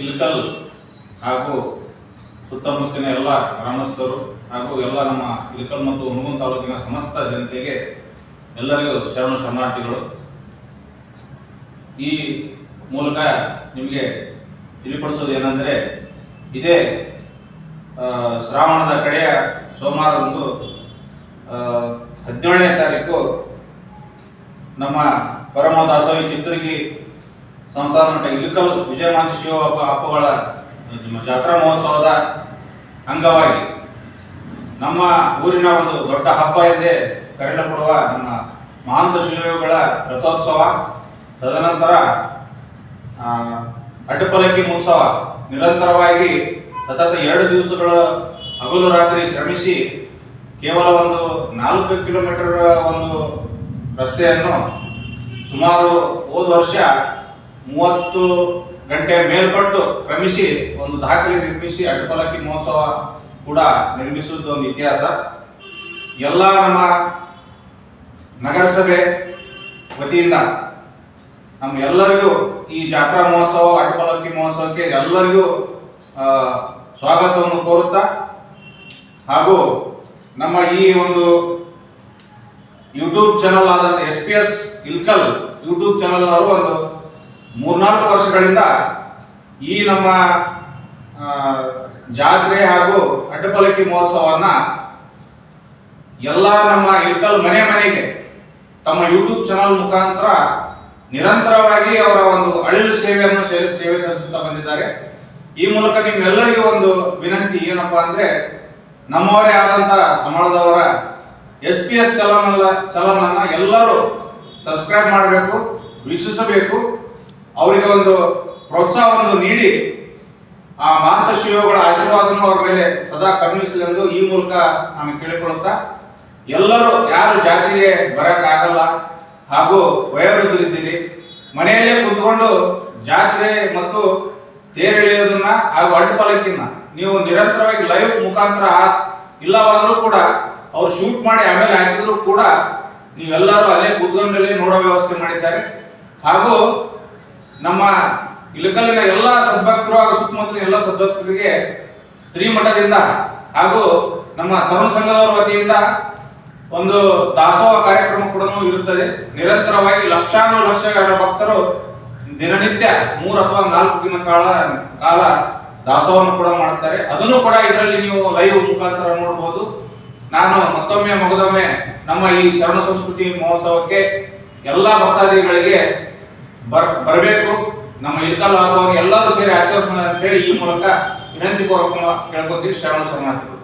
ಇಲ್ಕಲ್ ಹಾಗೂ ಸುತ್ತಮುತ್ತಿನ ಎಲ್ಲ ಗ್ರಾಮಸ್ಥರು ಹಾಗೂ ಎಲ್ಲ ನಮ್ಮ ಇಲ್ಕಲ್ ಮತ್ತು ಹುಣಗುನ್ ತಾಲೂಕಿನ ಸಮಸ್ತ ಜನತೆಗೆ ಎಲ್ಲರಿಗೂ ಶರಣು ಶರಣಾರ್ಥಿಗಳು. ಈ ಮೂಲಕ ನಿಮಗೆ ತಿಳಿಪಡಿಸೋದು ಏನಂದರೆ, ಇದೇ ಶ್ರಾವಣದ ಕಡೆಯ ಸೋಮವಾರದಂದು ಹದಿನೇಳನೇ ತಾರೀಕು ನಮ್ಮ ಪರಮ ದಾಸೋಹಿ ಚಿತ್ರಗಿ ಸಂಸ್ಥಾನ ಮಠ ವಿಜಯ ವಿಜಯಮಾಂತಿ ಶಿವ ಹಬ್ಬ ಹಬ್ಬಗಳ ಜಾತ್ರಾ ಮಹೋತ್ಸವದ ಅಂಗವಾಗಿ ನಮ್ಮ ಊರಿನ ಒಂದು ದೊಡ್ಡ ಹಬ್ಬ ಇದೆ. ಕರೆಯಲ್ಪಡುವ ನಮ್ಮ ಮಹಾಂತ ಶಿವಗಳ ರಥೋತ್ಸವ. ತದನಂತರ ಅಡ್ಡಪಲಕ್ಕಿ ಮಹೋತ್ಸವ ನಿರಂತರವಾಗಿ ಸತತ ಎರಡು ದಿವಸಗಳ ಹಗಲು ರಾತ್ರಿ ಶ್ರಮಿಸಿ ಕೇವಲ ಒಂದು ನಾಲ್ಕು ಕಿಲೋಮೀಟರ್ ಒಂದು ರಸ್ತೆಯನ್ನು ಸುಮಾರು ಹೋದ ವರ್ಷ ಮೂವತ್ತು ಗಂಟೆ ಮೇಲ್ಪಟ್ಟು ಕ್ರಮಿಸಿ ಒಂದು ದಾಖಲೆ ನಿರ್ಮಿಸಿ ಅಡ್ಡಪಲಕ್ಕಿ ಮಹೋತ್ಸವ ಕೂಡ ನಿರ್ಮಿಸುವುದು ಒಂದು ಇತಿಹಾಸ. ಎಲ್ಲ ನಮ್ಮ ನಗರಸಭೆ ವತಿಯಿಂದ ನಮ್ಮ ಎಲ್ಲರಿಗೂ ಈ ಜಾತ್ರಾ ಮಹೋತ್ಸವ ಅಡ್ಡಪಲಕ್ಕಿ ಮಹೋತ್ಸವಕ್ಕೆ ಎಲ್ಲರಿಗೂ ಸ್ವಾಗತವನ್ನು ಕೋರುತ್ತಾ ಹಾಗೂ ನಮ್ಮ ಈ ಒಂದು ಯೂಟ್ಯೂಬ್ ಚಾನಲ್ ಆದಂಥ S P S Ilkal YouTube channel ಅವರು ಒಂದು ಮೂರ್ನಾಲ್ಕು ವರ್ಷಗಳಿಂದ ಈ ನಮ್ಮ ಜಾತ್ರೆ ಹಾಗೂ ಅಡ್ಡಪಲಕ್ಕಿ ಮಹೋತ್ಸವವನ್ನು ಎಲ್ಲ ನಮ್ಮ ಇಳ್ಕಲ್ ಮನೆ ಮನೆಗೆ, ತಮ್ಮ ಯೂಟ್ಯೂಬ್ ಚಾನಲ್ ಮುಖಾಂತರ ನಿರಂತರವಾಗಿ ಅವರ ಒಂದು ಅಳಿಲು ಸೇವೆಯನ್ನು ಸೇವೆ ಸಲ್ಲಿಸುತ್ತಾ ಬಂದಿದ್ದಾರೆ. ಈ ಮೂಲಕ ನಿಮ್ಮೆಲ್ಲರಿಗೂ ಒಂದು ವಿನಂತಿ ಏನಪ್ಪಾ ಅಂದ್ರೆ, ನಮ್ಮವರೇ ಆದಂತ ಸಮಾಜದವರ ಎಸ್ ಪಿ ಎಸ್ ಚಲನಲ್ಲ ಚಲನನ್ನ ಎಲ್ಲರೂ ಸಬ್ಸ್ಕ್ರೈಬ್ ಮಾಡಬೇಕು, ವೀಕ್ಷಿಸಬೇಕು. ಅವರಿಗೆ ಒಂದು ಪ್ರೋತ್ಸಾಹವನ್ನು ನೀಡಿ ಆ ಮಾಂತ ಶಿವಗಳ ಆಶೀರ್ವಾದನು ಅವರ ಮೇಲೆ ಸದಾ ಕರುಣಿಸಲೆಂದು ಈ ಮೂಲಕ ನಾನು ಕೇಳಿಕೊಳ್ಳುತ್ತಾ, ಎಲ್ಲರೂ ಯಾರು ಜಾತಿಗೆ ಬರೋಕ್ಕಾಗಲ್ಲ ಹಾಗೂ ವಯೋವೃದ್ಧರಿದ್ದೀರಿ, ಮನೆಯಲ್ಲೇ ಕುತ್ಕೊಂಡು ಜಾತ್ರೆ ಮತ್ತು ತೇರಿಳಿಯೋದನ್ನ ಹಾಗೂ ಅಡ್ಡಪಲಕ್ಕಿನ ನೀವು ನಿರಂತರವಾಗಿ ಲೈವ್ ಮುಖಾಂತರ ಇಲ್ಲವಾದರೂ ಕೂಡ, ಅವ್ರು ಶೂಟ್ ಮಾಡಿ ಆಮೇಲೆ ಹಾಕಿದ್ರು ಕೂಡ, ನೀವೆಲ್ಲರೂ ಅಲ್ಲೇ ಕೂತ್ಕೊಂಡಲ್ಲೇ ನೋಡೋ ವ್ಯವಸ್ಥೆ ಮಾಡಿದ್ದಾರೆ. ಹಾಗೂ ನಮ್ಮ ಇಳಕಲ್ಲಿನ ಎಲ್ಲ ಸದ್ಭಕ್ತರು ಹಾಗೂ ಸುತ್ತಮುತ್ತಲಿನ ಎಲ್ಲ ಸದ್ಭಕ್ತರಿಗೆ ಶ್ರೀಮಠದಿಂದ ಹಾಗೂ ನಮ್ಮ ತರುಣ ಸಂಘದವರ ವತಿಯಿಂದ ಒಂದು ದಾಸೋಹ ಕಾರ್ಯಕ್ರಮ ಕೂಡ ಇರುತ್ತದೆ. ನಿರಂತರವಾಗಿ ಲಕ್ಷಾನು ಲಕ್ಷ ಭಕ್ತರು ದಿನನಿತ್ಯ ಮೂರು ಅಥವಾ ನಾಲ್ಕು ದಿನ ಕಾಲ ಕಾಲ ದಾಸೋಹವನ್ನು ಕೂಡ ಮಾಡುತ್ತಾರೆ. ಅದನ್ನು ಕೂಡ ಇದರಲ್ಲಿ ನೀವು ಲೈವ್ ಮುಖಾಂತರ ನೋಡಬಹುದು ನಾನು ಮತ್ತೊಮ್ಮೆ ಮಗದೊಮ್ಮೆ ನಮ್ಮ ಈ ಶರಣ ಸಂಸ್ಕೃತಿ ಮಹೋತ್ಸವಕ್ಕೆ ಎಲ್ಲ ಭಕ್ತಾದಿಗಳಿಗೆ ಬರ್, ಬರಬೇಕು. ನಮ್ಮ ಇಲ್ಕಲ್ ಹಬ್ಬವನ್ನು ಎಲ್ಲರೂ ಸೇರಿ ಆಚರಿಸೋಣ ಅಂತ ಹೇಳಿ ಈ ಮೂಲಕ ವಿನಂತಿ ಪೂರ್ವಕ ಕೇಳ್ಕೊತೀವಿ. ಶರಣ ಶರಣಾರ್ಥಿಗಳು